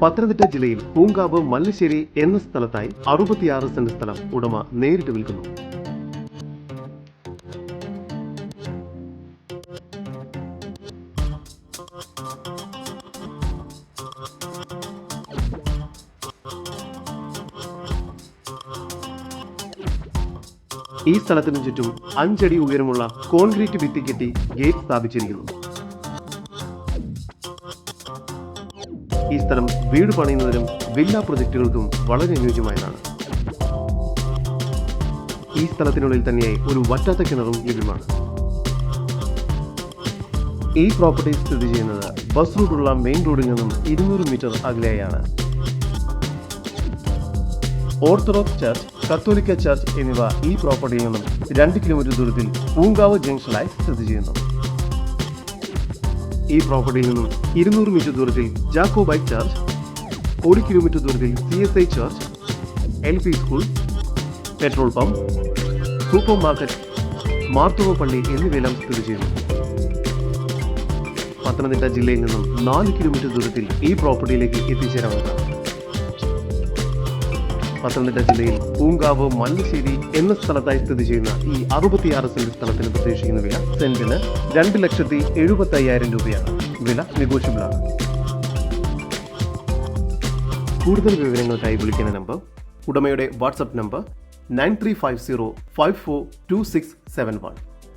പത്തനംതിട്ട ജില്ലയിൽ പൂങ്കാവ് മല്ലശ്ശേരി എന്ന സ്ഥലത്തായി അറുപത്തിയാറ് സെന്റ് സ്ഥലം ഉടമ നേരിട്ട് വിൽക്കുന്നു. ഈ സ്ഥലത്തിനു ചുറ്റും അഞ്ചടി ഉയരമുള്ള കോൺക്രീറ്റ് ഭിത്തി കെട്ടി ഗേറ്റ് സ്ഥാപിച്ചിരിക്കുന്നു. ഈ സ്ഥലം വീട് പണിയുന്നതിനും വില്ല പ്രൊജക്ടുകൾക്കും വളരെ അനുയോജ്യമായതാണ്. ഈ സ്ഥലത്തിനുള്ളിൽ തന്നെ ഒരു വറ്റാത്ത കിണറും ലഭ്യമാണ്. ഈ പ്രോപ്പർട്ടി സ്ഥിതി ചെയ്യുന്നത് ബസ് റൂട്ടുള്ള മെയിൻ റോഡിൽ നിന്നും ഇരുന്നൂറ് മീറ്റർ അകലെയാണ് ഓർത്തഡോക്സ് ചർച്ച് കത്തോലിക്ക ചർച്ച് എന്നിവ ഈ പ്രോപ്പർട്ടിയിൽ നിന്നും രണ്ട് കിലോമീറ്റർ ദൂരത്തിൽ പൂങ്കാവ് ജംഗ്ഷനായി സ്ഥിതി ചെയ്യുന്നു. ഈ പ്രോപ്പർട്ടിയിൽ നിന്നും ഇരുന്നൂറ് മീറ്റർ ദൂരത്തിൽ ജാക്കോ ബൈക്ക് ചാർജ് ഒരു കിലോമീറ്റർ ദൂരത്തിൽ C S I church L P school petrol pump super market മാർത്തുവ പള്ളി എന്നിവയെല്ലാം സ്ഥിതി ചെയ്യുന്നു. പത്തനംതിട്ട ജില്ലയിൽ നിന്നും നാല് കിലോമീറ്റർ ദൂരത്തിൽ ഈ പ്രോപ്പർട്ടിയിലേക്ക് എത്തിച്ചേരാവുന്നതാണ്. പത്തനംതിട്ട ജില്ലയിൽ പൂങ്കാവ് മല്ലശ്ശേരി എന്ന സ്ഥലത്തായി സ്ഥിതി ചെയ്യുന്ന ഈ അറുപത്തിയാറ് സെന്റ് സ്ഥലത്തിന് പ്രതീക്ഷിക്കുന്ന വില സെന്റിന് രണ്ട് ലക്ഷത്തി എഴുപത്തി അയ്യായിരം രൂപയാണ്. വില നെഗോഷ്യബിൾ ആണ് കൂടുതൽ വിവരങ്ങൾക്കായി വിളിക്കുന്ന നമ്പർ ഉടമയുടെ WhatsApp number nine three five zero five four two six seven one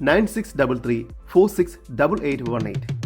nine six double three four six double eight one eight.